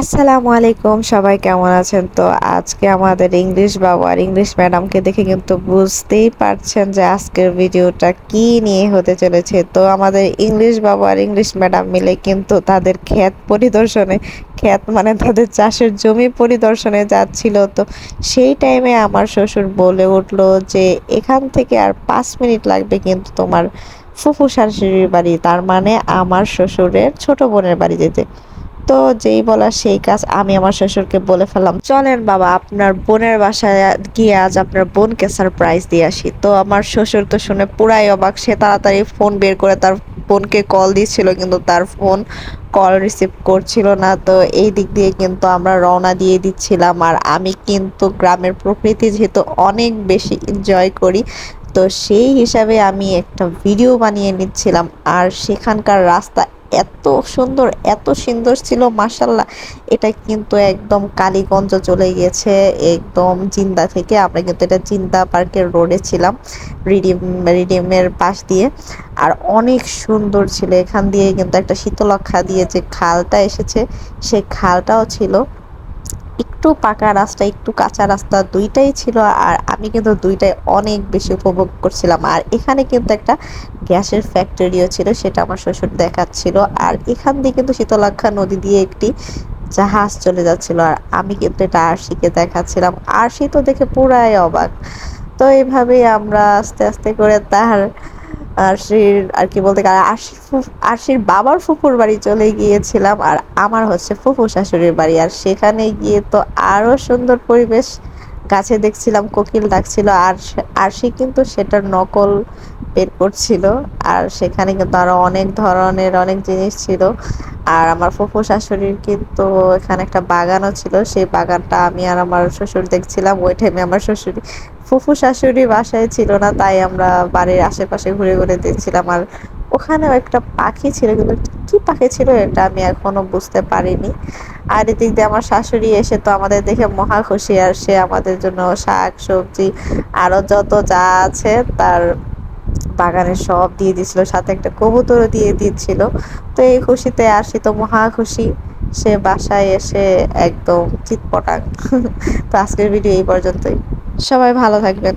আসসালামু আলাইকুম, সবাই কেমন আছেন? তো আজকে আমাদের ইংলিশ বাবা আর ইংলিশ ম্যাডামকে দেখে কিন্তু বুঝতেই পারছেন যে আজকের ভিডিওটা কি নিয়ে হতে চলেছে। তো আমাদের ইংলিশ বাবা আর ইংলিশ ম্যাডাম মিলে কিন্তু তাদের ক্ষেত পরিদর্শনে, ক্ষেত মানে তাদের চাষের জমি পরিদর্শনে যাচ্ছিল। তো সেই টাইমে আমার শ্বশুর বলে উঠল যে, এখান থেকে আর পাঁচ মিনিট লাগবে কিন্তু তোমার ফুফু শাশুড়ির বাড়ি। তার মানে আমার শ্বশুরের ছোট বোনের বাড়ি যেতে। তো যেই বলা সেই কাজ আমি আমার শ্বশুরকে বলে ফেললাম, চলেন বাবা, আপনার বোনের বাসায় গিয়ে আজ আপনার বোনকে সারপ্রাইজ দিয়ে আসি। তো আমার শ্বশুর তো শুনে পুরাই অবাক, সে তাড়াতাড়ি ফোন বের করে তার বোনকে কল দিচ্ছিল, কিন্তু তার ফোন কল রিসিভ করছিল না। তো এই দিক দিয়ে কিন্তু আমরা রওনা দিয়ে দিচ্ছিলাম, আর আমি কিন্তু গ্রামের প্রকৃতি যেহেতু অনেক বেশি এনজয় করি, তো সেই হিসাবে আমি একটা ভিডিও বানিয়ে নিচ্ছিলাম। আর সেখানকার রাস্তা এত সুন্দর এত সুন্দর ছিল মাসাল্লাহ এটা কিন্তু একদম কালীগঞ্জ চলে গিয়েছে, একদম জিন্দা থেকে। আমরা কিন্তু এটা জিন্দা পার্কের রোডে ছিলাম, রিডিম, রিডিমের পাশ দিয়ে। আর অনেক সুন্দর ছিল, এখান দিয়ে কিন্তু একটা শীতলক্ষা দিয়ে যে খালটা এসেছে সেই খালটাও ছিল। একটু পাকা রাস্তা, একটু কাঁচা রাস্তা দুইটাই ছিল আর আমি কিন্তু দুইটাই অনেক বেশি উপভোগ করছিলাম। আর এখানে কিন্তু একটা গ্যাসের ফ্যাক্টরিও ছিল, সেটা আমার শ্বশুর দেখাচ্ছিল। আর এখান দিয়ে কিন্তু শীতলাক্ষা নদী দিয়ে একটি জাহাজ চলে যাচ্ছিল আর আমি কিন্তু এটা আরশিকে দেখাচ্ছিলাম। আরশি তো দেখে পুরাই অবাক। তো এইভাবেই আমরা আস্তে আস্তে করে তার আরশির আর কি বলতে গেলে আরশি আরশির বাবার ফুফুর বাড়ি চলে গিয়েছিলাম আর আমার হচ্ছে ফুফু শাশুড়ির বাড়ি। আর সেখানে গিয়ে তো আরও সুন্দর পরিবেশ, গাছে দেখছিলাম, কোকিল ডাকছিল আর আরশি কিন্তু সেটার নকল বের করছিল। আর সেখানে কিন্তু আরও অনেক ধরনের অনেক জিনিস ছিল। আর আমার ফুফু শাশুড়ির কিন্তু এখানে একটা বাগানও ছিল। সেই বাগানটা আমি আর আমার শ্বশুর দেখছিলাম। ওই টাইমে আমার শ্বশুরি ফুফু শাশুড়ি বাসায় ছিল না, তাই আমরা বাড়ির আশেপাশে ঘুরে ঘুরে দেখছিলাম। আর ওখানেও একটা পাখি ছিল, কিন্তু কি পাখি ছিল এটা আমি এখনও বুঝতে পারিনি। আর এদিক দিয়ে আমার শাশুড়ি এসে তো আমাদের দেখে মহা খুশি, আর সে আমাদের জন্য শাক, সবজি, আরও যত যা আছে তার বাগানে সব দিয়ে দিছিল সাথে একটা কবুতরও দিয়ে দিচ্ছিল। তো এই খুশিতে আসি তো মহা খুশি, সে বাসায় এসে একদম চিৎপটাং তো আজকের ভিডিও এই পর্যন্তই। সবাই ভালো থাকবেন।